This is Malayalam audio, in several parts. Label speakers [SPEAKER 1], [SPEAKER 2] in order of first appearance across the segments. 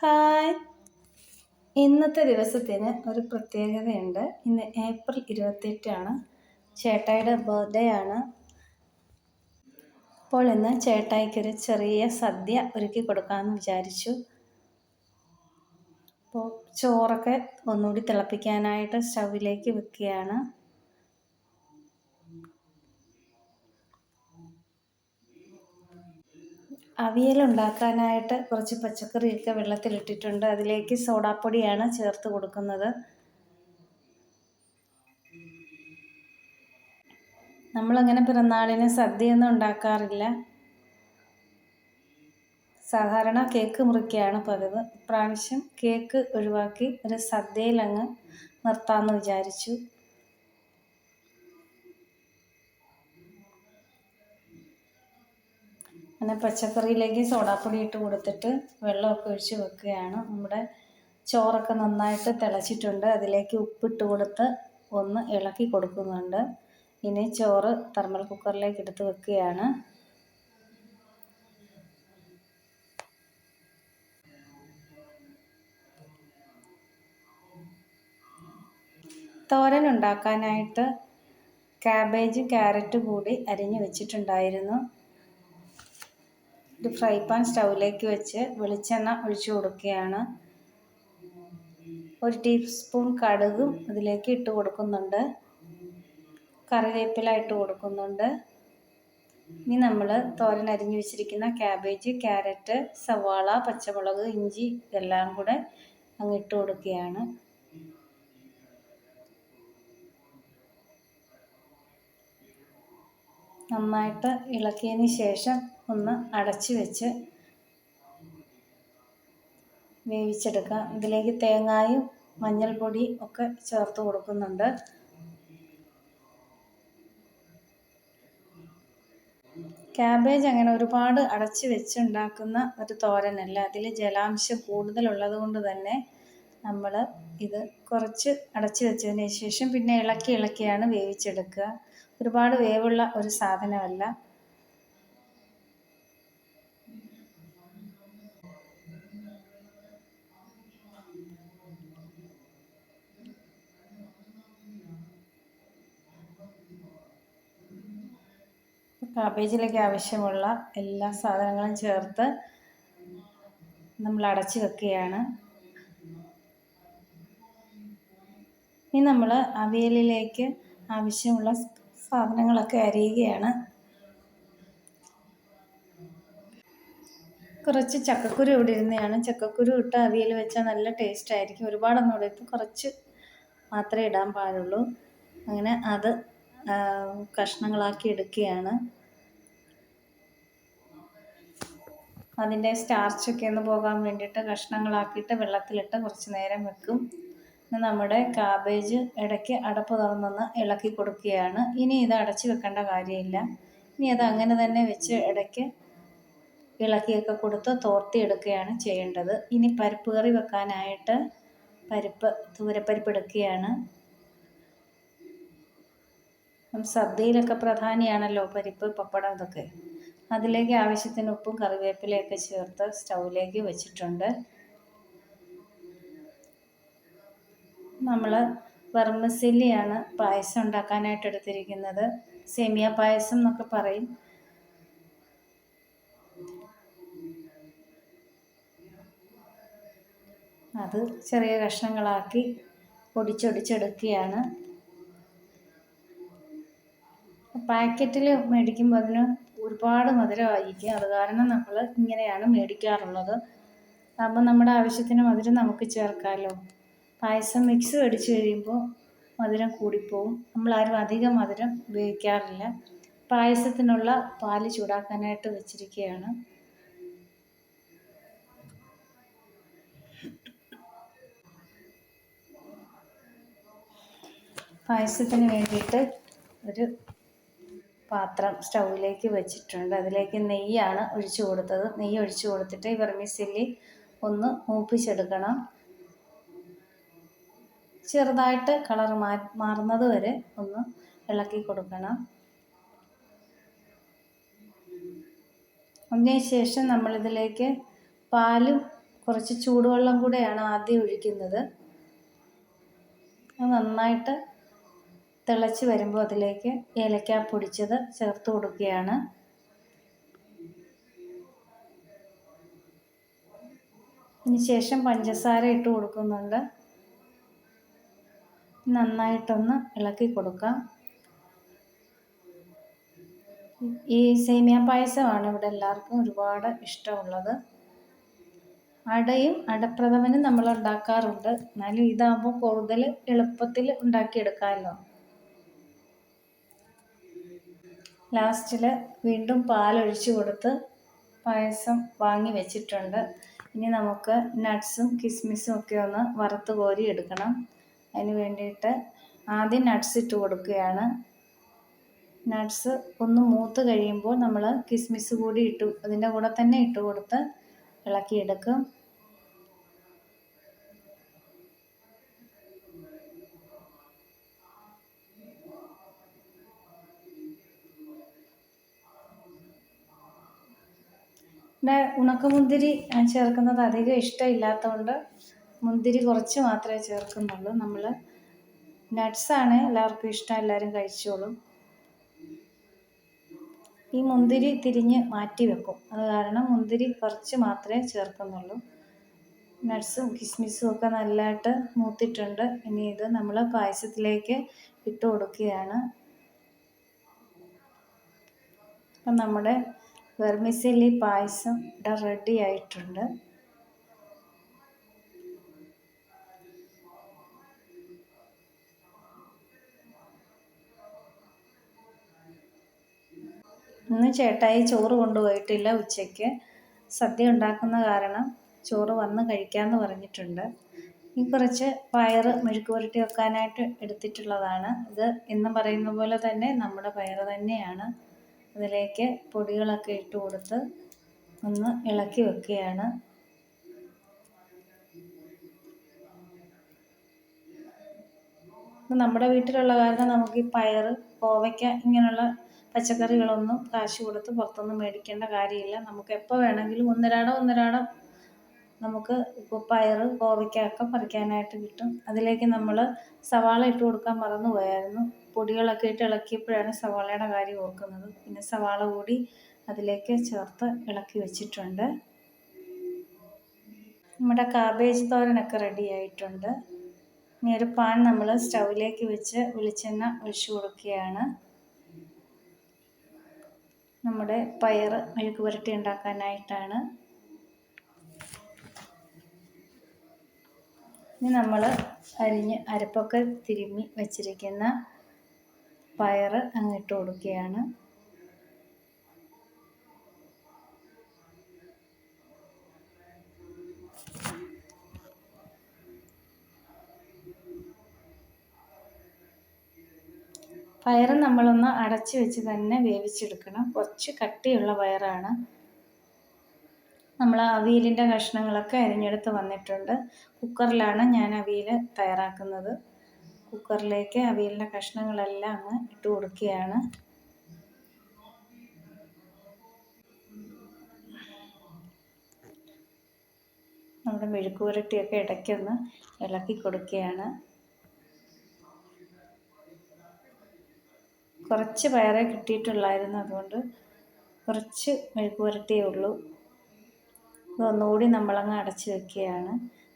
[SPEAKER 1] ഹായ്. ഇന്നത്തെ ദിവസത്തിന് ഒരു പ്രത്യേകതയുണ്ട്. ഇന്ന് ഏപ്രിൽ ഇരുപത്തെട്ടാണ്. ചേട്ടായിയുടെ ബർത്ത്ഡേ ആണ്. അപ്പോൾ ഇന്ന് ചേട്ടായിക്കൊരു ചെറിയ സദ്യ ഒരുക്കി കൊടുക്കാമെന്ന് വിചാരിച്ചു. അപ്പോൾ ചോറൊക്കെ ഒന്നുകൂടി തിളപ്പിക്കാനായിട്ട് സ്റ്റൗവിലേക്ക് വെക്കുകയാണ്. അവിയൽ ഉണ്ടാക്കാനായിട്ട് കുറച്ച് പച്ചക്കറിയൊക്കെ വെള്ളത്തിലിട്ടിട്ടുണ്ട്. അതിലേക്ക് സോഡാപ്പൊടിയാണ് ചേർത്ത് കൊടുക്കുന്നത്. നമ്മളങ്ങനെ പിറന്നാളിന് സദ്യയൊന്നും ഉണ്ടാക്കാറില്ല. സാധാരണ കേക്ക് മുറിക്കുകയാണ് പതിവ്. ഇപ്രാവശ്യം കേക്ക് ഒഴിവാക്കി ഒരു സദ്യയിലങ്ങ് നിർത്താമെന്ന് വിചാരിച്ചു. അങ്ങനെ പച്ചക്കറിയിലേക്ക് സോഡാപ്പൊടി ഇട്ട് കൊടുത്തിട്ട് വെള്ളമൊക്കെ ഒഴിച്ച് വെക്കുകയാണ്. നമ്മുടെ ചോറൊക്കെ നന്നായിട്ട് തിളച്ചിട്ടുണ്ട്. അതിലേക്ക് ഉപ്പിട്ട് കൊടുത്ത് ഒന്ന് ഇളക്കി കൊടുക്കുന്നുണ്ട്. ഇനി ചോറ് തെർമൽ കുക്കറിലേക്ക് എടുത്ത് വെക്കുകയാണ്. തോരൻ ഉണ്ടാക്കാനായിട്ട് ക്യാബേജ് ക്യാരറ്റ് കൂടി അരിഞ്ഞു വെച്ചിട്ടുണ്ടായിരുന്നു. ഒരു ഫ്രൈ പാൻ സ്റ്റൗവിലേക്ക് വെച്ച് വെളിച്ചെണ്ണ ഒഴിച്ചു കൊടുക്കുകയാണ്. ഒരു ടീസ്പൂൺ കടുകും ഇതിലേക്ക് ഇട്ട് കൊടുക്കുന്നുണ്ട്. കറിവേപ്പില ഇട്ട് കൊടുക്കുന്നുണ്ട്. ഇനി നമ്മൾ തോരൻ അരിഞ്ഞു വെച്ചിരിക്കുന്ന ക്യാബേജ് ക്യാരറ്റ് സവാള പച്ചമുളക് ഇഞ്ചി ഇതെല്ലാം കൂടെ അങ്ങ് ഇട്ട് കൊടുക്കുകയാണ്. നന്നായിട്ട് ഇളക്കിയതിന് ശേഷം ഒന്ന് അടച്ചു വെച്ച് വേവിച്ചെടുക്കുക. ഇതിലേക്ക് തേങ്ങായും മഞ്ഞൾപ്പൊടി ഒക്കെ ചേർത്ത് കൊടുക്കുന്നുണ്ട്. ക്യാബേജ് അങ്ങനെ ഒരുപാട് അടച്ച് വെച്ചുണ്ടാക്കുന്ന ഒരു തോരനല്ല. അതിൽ ജലാംശം കൂടുതലുള്ളത് കൊണ്ട് തന്നെ നമ്മൾ ഇത് കുറച്ച് അടച്ച് വെച്ചതിന് ശേഷം പിന്നെ ഇളക്കി ഇളക്കിയാണ് വേവിച്ചെടുക്കുക. ഒരുപാട് വേവുള്ള ഒരു സാധനമല്ല. കാബേജിലേക്ക് ആവശ്യമുള്ള എല്ലാ സാധനങ്ങളും ചേർത്ത് നമ്മൾ അടച്ച് വെക്കുകയാണ്. ഇനി നമ്മൾ അവിയലിലേക്ക് ആവശ്യമുള്ള സാധനങ്ങളൊക്കെ അരിയുകയാണ്. കുറച്ച് ചക്കക്കുരു ഇവിടെ ഇരുന്നതാണ്. ചക്കക്കുരു ഇട്ട് അവിയൽ വെച്ചാൽ നല്ല ടേസ്റ്റ് ആയിരിക്കും. ഒരുപാടൊന്നും ഇവിടെ ഇടരുത് കുറച്ച് മാത്രമേ ഇടാൻ പാടുള്ളൂ. അങ്ങനെ അത് കഷ്ണങ്ങളാക്കി എടുക്കുകയാണ്. അതിന്റെ സ്റ്റാർച്ചൊക്കെ ഒന്ന് പോകാൻ വേണ്ടിയിട്ട് കഷ്ണങ്ങളാക്കിയിട്ട് വെള്ളത്തിലിട്ട് കുറച്ച് നേരം വെക്കും. നമ്മുടെ കാബേജ് ഇടയ്ക്ക് അടപ്പ് തുറന്നൊന്ന് ഇളക്കി കൊടുക്കുകയാണ്. ഇനി ഇത് അടച്ച് വെക്കേണ്ട കാര്യമില്ല. ഇനി അത് അങ്ങനെ തന്നെ വെച്ച് ഇടയ്ക്ക് ഇളക്കിയൊക്കെ കൊടുത്ത് തോർത്തി എടുക്കുകയാണ് ചെയ്യേണ്ടത്. ഇനി പരിപ്പ് കറി വെക്കാനായിട്ട് പരിപ്പ് തൂരപ്പരിപ്പ് എടുക്കുകയാണ്. സദ്യയിലൊക്കെ പ്രധാനിയാണല്ലോ പരിപ്പ് പപ്പടം ഇതൊക്കെ അതിലേക്ക് ആവശ്യത്തിന് ഉപ്പും കറിവേപ്പിലയൊക്കെ ചേർത്ത് സ്റ്റൗവിലേക്ക് വെച്ചിട്ടുണ്ട്. നമ്മൾ വെർമസില്ലിയാണ് പായസം ഉണ്ടാക്കാനായിട്ട് എടുത്തിരിക്കുന്നത്. സേമിയ പായസം എന്നൊക്കെ പറയും. അത് ചെറിയ കഷ്ണങ്ങളാക്കി പൊടിച്ചൊടിച്ചെടുക്കുകയാണ്. പാക്കറ്റിൽ മേടിക്കുമ്പോൾ അതിന് ഒരുപാട് മധുരമായിരിക്കും. അത് കാരണം നമ്മൾ ഇങ്ങനെയാണ് മേടിക്കാറുള്ളത്. അപ്പം നമ്മുടെ ആവശ്യത്തിന് മധുരം നമുക്ക് ചേർക്കാമല്ലോ പായസം മിക്സ് മേടിച്ച് കഴിയുമ്പോൾ മധുരം കൂടിപ്പോവും. നമ്മളാരും അധികം മധുരം ഉപയോഗിക്കാറില്ല. പായസത്തിനുള്ള പാൽ ചൂടാക്കാനായിട്ട് വെച്ചിരിക്കുകയാണ്. പായസത്തിന് വേണ്ടിയിട്ട് ഒരു പാത്രം സ്റ്റൗവിലേക്ക് വെച്ചിട്ടുണ്ട്. അതിലേക്ക് നെയ്യാണ് ഒഴിച്ചു കൊടുത്തത്. നെയ്യ് ഒഴിച്ചു കൊടുത്തിട്ട് ഈ വെർമിസില്ലി ഒന്ന് മൂപ്പിച്ചെടുക്കണം. ചെറുതായിട്ട് കളർ മാ മാറുന്നത് വരെ ഒന്ന് ഇളക്കി കൊടുക്കണം. അതിന് ശേഷം നമ്മളിതിലേക്ക് പാലും കുറച്ച് ചൂടുവെള്ളം കൂടെയാണ് ആദ്യം ഒഴിക്കുന്നത്. നന്നായിട്ട് തിളച്ച് വരുമ്പോൾ അതിലേക്ക് ഏലക്ക പൊടിച്ചത് ചേർത്ത് കൊടുക്കുകയാണ്. ശേഷം പഞ്ചസാര ഇട്ട് കൊടുക്കുന്നുണ്ട്. നന്നായിട്ടൊന്ന് ഇളക്കി കൊടുക്കാം. ഈ സേമിയ പായസമാണ് ഇവിടെ എല്ലാവർക്കും ഒരുപാട് ഇഷ്ടമുള്ളത്. അടയും അടപ്രഥമനും നമ്മൾ ഉണ്ടാക്കാറുണ്ട്. എന്നാലും ഇതാകുമ്പോൾ കൂടുതൽ എളുപ്പത്തിൽ ഉണ്ടാക്കിയെടുക്കാമല്ലോ. ലാസ്റ്റിൽ വീണ്ടും പാലൊഴിച്ച് കൊടുത്ത് പായസം വാങ്ങി വെച്ചിട്ടുണ്ട്. ഇനി നമുക്ക് നട്ട്സും കിസ്മിസും ഒക്കെ ഒന്ന് വറുത്ത് കോരി എടുക്കണം. അതിന് വേണ്ടിയിട്ട് ആദ്യം നട്ട്സ് ഇട്ട് കൊടുക്കുകയാണ്. നട്ട്സ് ഒന്ന് മൂത്ത് കഴിയുമ്പോൾ നമ്മൾ കിസ്മിസ് കൂടി ഇട്ട് അതിന്റെ കൂടെ തന്നെ ഇട്ട് കൊടുത്ത് ഇളക്കിയെടുക്കും. ഉണക്കമുന്തിരി ചേർക്കുന്നത് അധികം ഇഷ്ടമില്ലാത്തതുകൊണ്ട് മുന്തിരി കുറച്ച് മാത്രമേ ചേർക്കുന്നുള്ളൂ. നമ്മൾ നട്ട്സാണ് എല്ലാവർക്കും ഇഷ്ടം എല്ലാവരും കഴിച്ചോളും. ഈ മുന്തിരി തിരിഞ്ഞ് മാറ്റി വെക്കും. അത് കാരണം മുന്തിരി കുറച്ച് മാത്രമേ ചേർക്കുന്നുള്ളൂ. നട്ട്സും കിസ്മിസും ഒക്കെ നല്ലതായിട്ട് മൂത്തിട്ടുണ്ട്. ഇനി ഇത് നമ്മൾ പായസത്തിലേക്ക് ഇട്ട് കൊടുക്കുകയാണ്. അപ്പം നമ്മുടെ വെർമിസെല്ലി പായസം ഇവിടെ റെഡി ആയിട്ടുണ്ട്. ഇന്ന് ചേട്ടായി ചോറ് കൊണ്ടുപോയിട്ടില്ല ഉച്ചയ്ക്ക്. സദ്യ ഉണ്ടാക്കുന്ന കാരണം ചോറ് വന്ന് കഴിക്കാമെന്ന് പറഞ്ഞിട്ടുണ്ട്. ഈ കുറച്ച് പയർ മെഴുക്ക് പുരട്ടി വെക്കാനായിട്ട് എടുത്തിട്ടുള്ളതാണ്. ഇത് എന്നും പറയുന്ന പോലെ തന്നെ നമ്മുടെ പയർ തന്നെയാണ്. അതിലേക്ക് പൊടികളൊക്കെ ഇട്ട് കൊടുത്ത് ഒന്ന് ഇളക്കി വെക്കുകയാണ്. നമ്മുടെ വീട്ടിലുള്ള കാരണം നമുക്ക് ഈ പയർ കോവയ്ക്ക ഇങ്ങനെയുള്ള പച്ചക്കറികളൊന്നും കാശ് കൊടുത്ത് പുറത്തൊന്നും മേടിക്കേണ്ട കാര്യമില്ല. നമുക്ക് എപ്പോൾ വേണമെങ്കിലും ഒന്നരാടം ഒന്നരാടം നമുക്ക് ഇപ്പോൾ പയർ കോവയ്ക്ക ഒക്കെ പറിക്കാനായിട്ട് കിട്ടും. അതിലേക്ക് നമ്മൾ സവാള ഇട്ട് കൊടുക്കാൻ മറന്നു പോയായിരുന്നു പൊടികളൊക്കെ ഇട്ട് ഇളക്കിയപ്പോഴാണ് സവാളയുടെ കാര്യം ഓർക്കുന്നത്. പിന്നെ സവാള കൂടി അതിലേക്ക് ചേർത്ത് ഇളക്കി വെച്ചിട്ടുണ്ട്. നമ്മുടെ കാബേജ് തോരനൊക്കെ റെഡി ആയിട്ടുണ്ട്. ഇനി ഒരു പാൻ നമ്മൾ സ്റ്റൗവിലേക്ക് വെച്ച് വെളിച്ചെണ്ണ ഒഴിച്ചു കൊടുക്കുകയാണ്. നമ്മുടെ പയർ മെഴുക്ക് പുരട്ടി ഉണ്ടാക്കാനായിട്ടാണ്. ഇനി നമ്മൾ അരിഞ്ഞ് അരപ്പൊക്കെ തിരുമ്മി വച്ചിരിക്കുന്ന പയർ അങ്ങിട്ട് കൊടുക്കുകയാണ്. പയർ നമ്മളൊന്ന് അടച്ച് വെച്ച് തന്നെ വേവിച്ചെടുക്കണം. കുറച്ച് കട്ടിയുള്ള പയറാണ്. നമ്മൾ അവിയലിന്റെ കഷ്ണങ്ങളൊക്കെ അരിഞ്ഞെടുത്ത് വന്നിട്ടുണ്ട്. കുക്കറിലാണ് ഞാൻ അവിയൽ തയ്യാറാക്കുന്നത്. കുക്കറിലേക്ക് അവിയലിന്റെ കഷ്ണങ്ങളെല്ലാം അങ്ങ് ഇട്ട് കൊടുക്കുകയാണ്. നമ്മുടെ മെഴുക്ക് പുരട്ടിയൊക്കെ ഇടയ്ക്കൊന്ന് ഇളക്കി കൊടുക്കുകയാണ്. കുറച്ച് പയറേ കിട്ടിയിട്ടുള്ളായിരുന്നു അതുകൊണ്ട് കുറച്ച് മെഴുക്ക് പുരട്ടിയേ ഉള്ളൂ. ഇതൊന്നുകൂടി നമ്മളങ്ങ് അടച്ച് വെക്കുകയാണ്.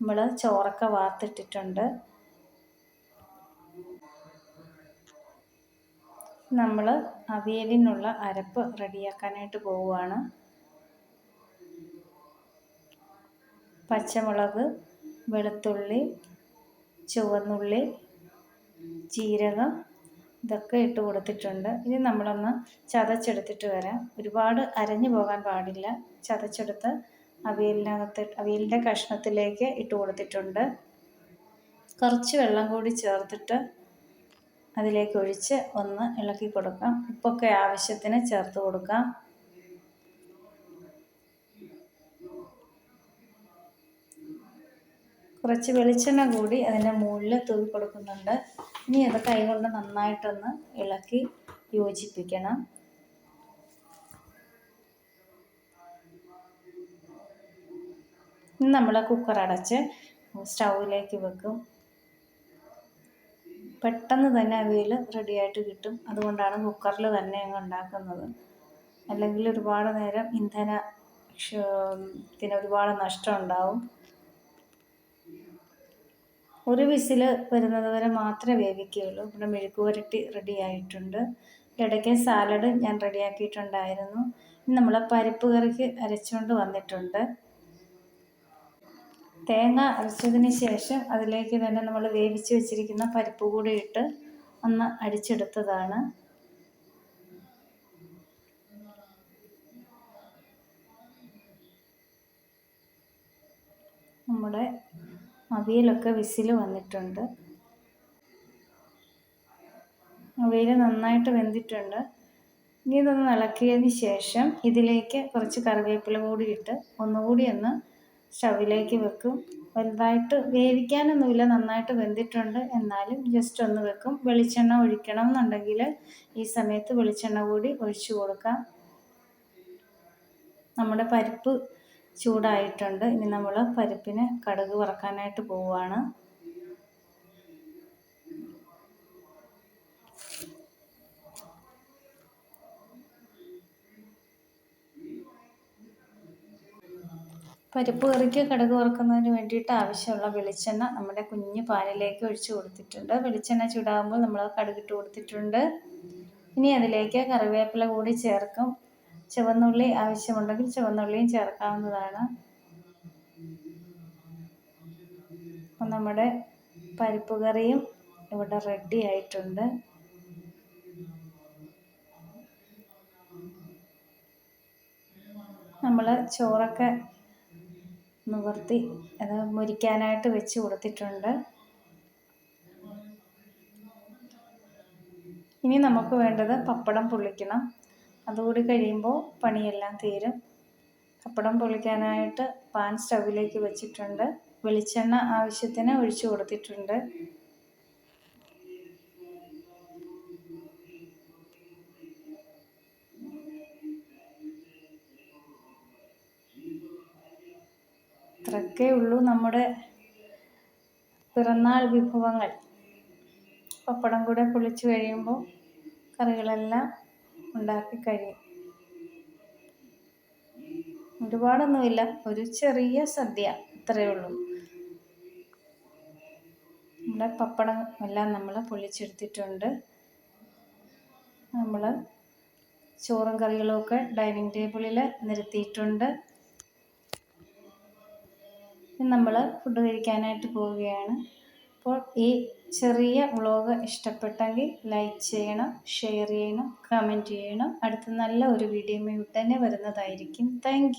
[SPEAKER 1] നമ്മൾ ചോറൊക്കെ വാർത്തിട്ടിട്ടുണ്ട്. നമ്മൾ അവിയലിനുള്ള അരപ്പ് റെഡിയാക്കാനായിട്ട് പോവുകയാണ്. പച്ചമുളക് വെളുത്തുള്ളി ചുവന്നുള്ളി ജീരകം ഇതൊക്കെ ഇട്ട് കൊടുത്തിട്ടുണ്ട്. ഇനി നമ്മളൊന്ന് ചതച്ചെടുത്തിട്ട് വരാം. ഒരുപാട് അരഞ്ഞു പോകാൻ പാടില്ല. ചതച്ചെടുത്ത് അവിയലിനകത്ത് അവിയലിന്റെ കഷ്ണത്തിലേക്ക് ഇട്ട് കൊടുത്തിട്ടുണ്ട്. കുറച്ച് വെള്ളം കൂടി ചേർത്തിട്ട് അതിലേക്ക് ഒഴിച്ച് ഒന്ന് ഇളക്കി കൊടുക്കാം. ഉപ്പൊക്കെ ആവശ്യത്തിന് ചേർത്ത് കൊടുക്കാം. കുറച്ച് വെളിച്ചെണ്ണ കൂടി അതിന്റെ മുകളിൽ തൂവി കൊടുക്കുന്നുണ്ട്. ഇനി അത് കൈകൊണ്ട് നന്നായിട്ടൊന്ന് ഇളക്കി യോജിപ്പിക്കണം. നമ്മൾ കുക്കർ അടച്ച് സ്റ്റൗവിലേക്ക് വെക്കും. പെട്ടെന്ന് തന്നെ അവിയൽ റെഡിയായിട്ട് കിട്ടും. അതുകൊണ്ടാണ് കുക്കറിൽ തന്നെ അങ്ങ് ഉണ്ടാക്കുന്നത്. അല്ലെങ്കിൽ ഒരുപാട് നേരം ഇന്ധന പിന്നെ ഒരുപാട് നഷ്ടം ഉണ്ടാവും. ഒരു വിസിൽ വരുന്നത് വരെ മാത്രമേ വേവിക്കുകയുള്ളൂ. ഇവിടെ മെഴുക്ക് പുരട്ടി റെഡി ആയിട്ടുണ്ട്. ഇടയ്ക്ക് സാലഡ് ഞാൻ റെഡിയാക്കിയിട്ടുണ്ടായിരുന്നു നമ്മൾ പരിപ്പ് കറിക്ക് അരച്ചുകൊണ്ട് വന്നിട്ടുണ്ട്. തേങ്ങ അരച്ചതിന് ശേഷം അതിലേക്ക് തന്നെ നമ്മൾ വേവിച്ച് വെച്ചിരിക്കുന്ന പരിപ്പ് കൂടി ഇട്ട് ഒന്ന് അടിച്ചെടുത്തതാണ്. നമ്മുടെ അവിയലൊക്കെ വിസിൽ വന്നിട്ടുണ്ട്. അവിയൽ നന്നായിട്ട് വെന്തിട്ടുണ്ട്. ഇനി ഇതൊന്ന് ഇളക്കിയതിന് ശേഷം ഇതിലേക്ക് കുറച്ച് കറിവേപ്പില കൂടി ഇട്ട് ഒന്നുകൂടി ഒന്ന് സ്റ്റവിലേക്ക് വെക്കും. വലുതായിട്ട് വേവിക്കാനൊന്നുമില്ല നന്നായിട്ട് വെന്തിട്ടുണ്ട്. എന്നാലും ജസ്റ്റ് ഒന്ന് വെക്കും. വെളിച്ചെണ്ണ ഒഴിക്കണം എന്നുണ്ടെങ്കിൽ ഈ സമയത്ത് വെളിച്ചെണ്ണ കൂടി ഒഴിച്ചു കൊടുക്കാം. നമ്മുടെ പരിപ്പ് ചൂടായിട്ടുണ്ട്. ഇനി നമ്മൾ പരിപ്പിന് കടുക് വറക്കാനായിട്ട് പോവുകയാണ്. പരിപ്പ് കറിക്ക് കടുക് വറുക്കുന്നതിന് വേണ്ടിയിട്ട് ആവശ്യമുള്ള വെളിച്ചെണ്ണ നമ്മുടെ കുഞ്ഞു പാനിലേക്ക് ഒഴിച്ചു കൊടുത്തിട്ടുണ്ട്. വെളിച്ചെണ്ണ ചൂടാകുമ്പോൾ നമ്മൾ കടുകിട്ട് കൊടുത്തിട്ടുണ്ട്. ഇനി അതിലേക്ക് കറിവേപ്പില കൂടി ചേർക്കും. ചുവന്നുള്ളി ആവശ്യമുണ്ടെങ്കിൽ ചുവന്നുള്ളിയും ചേർക്കാവുന്നതാണ്. അപ്പം നമ്മുടെ പരിപ്പ് കറിയും ഇവിടെ റെഡി ആയിട്ടുണ്ട്. നമ്മൾ ചോറൊക്കെ നിവർത്തി അത് മുരിക്കാനായിട്ട് വെച്ച് കൊടുത്തിട്ടുണ്ട്. ഇനി നമുക്ക് വേണ്ടത് പപ്പടം പൊള്ളിക്കണം. അതുകൂടി കഴിയുമ്പോൾ പണിയെല്ലാം തീരും. പപ്പടം പൊള്ളിക്കാനായിട്ട് പാൻ സ്റ്റൗവിലേക്ക് വെച്ചിട്ടുണ്ട്. വെളിച്ചെണ്ണ ആവശ്യത്തിന് ഒഴിച്ചു കൊടുത്തിട്ടുണ്ട്. ഇത്രയൊക്കെ ഉള്ളൂ നമ്മുടെ പിറന്നാൾ വിഭവങ്ങൾ. പപ്പടം കൂടെ പൊളിച്ച് കഴിയുമ്പോൾ കറികളെല്ലാം ഉണ്ടാക്കി കഴിയും. ഒരുപാടൊന്നുമില്ല ഒരു ചെറിയ സദ്യ ഇത്രയേ ഉള്ളൂ. നമ്മുടെ പപ്പടം എല്ലാം നമ്മൾ പൊള്ളിച്ചെടുത്തിട്ടുണ്ട് നമ്മൾ ചോറും കറികളും ഒക്കെ ഡൈനിങ് ടേബിളിൽ നിരത്തിയിട്ടുണ്ട്. നമ്മൾ ഫുഡ് കഴിക്കാനായിട്ട് പോവുകയാണ്. അപ്പോൾ ഈ ചെറിയ വ്ളോഗ് ഇഷ്ടപ്പെട്ടെങ്കിൽ ലൈക്ക് ചെയ്യണം ഷെയർ ചെയ്യണം കമന്റ് ചെയ്യണം. അടുത്ത നല്ല ഒരു വീഡിയോ തന്നെ വരുന്നതായിരിക്കും. താങ്ക്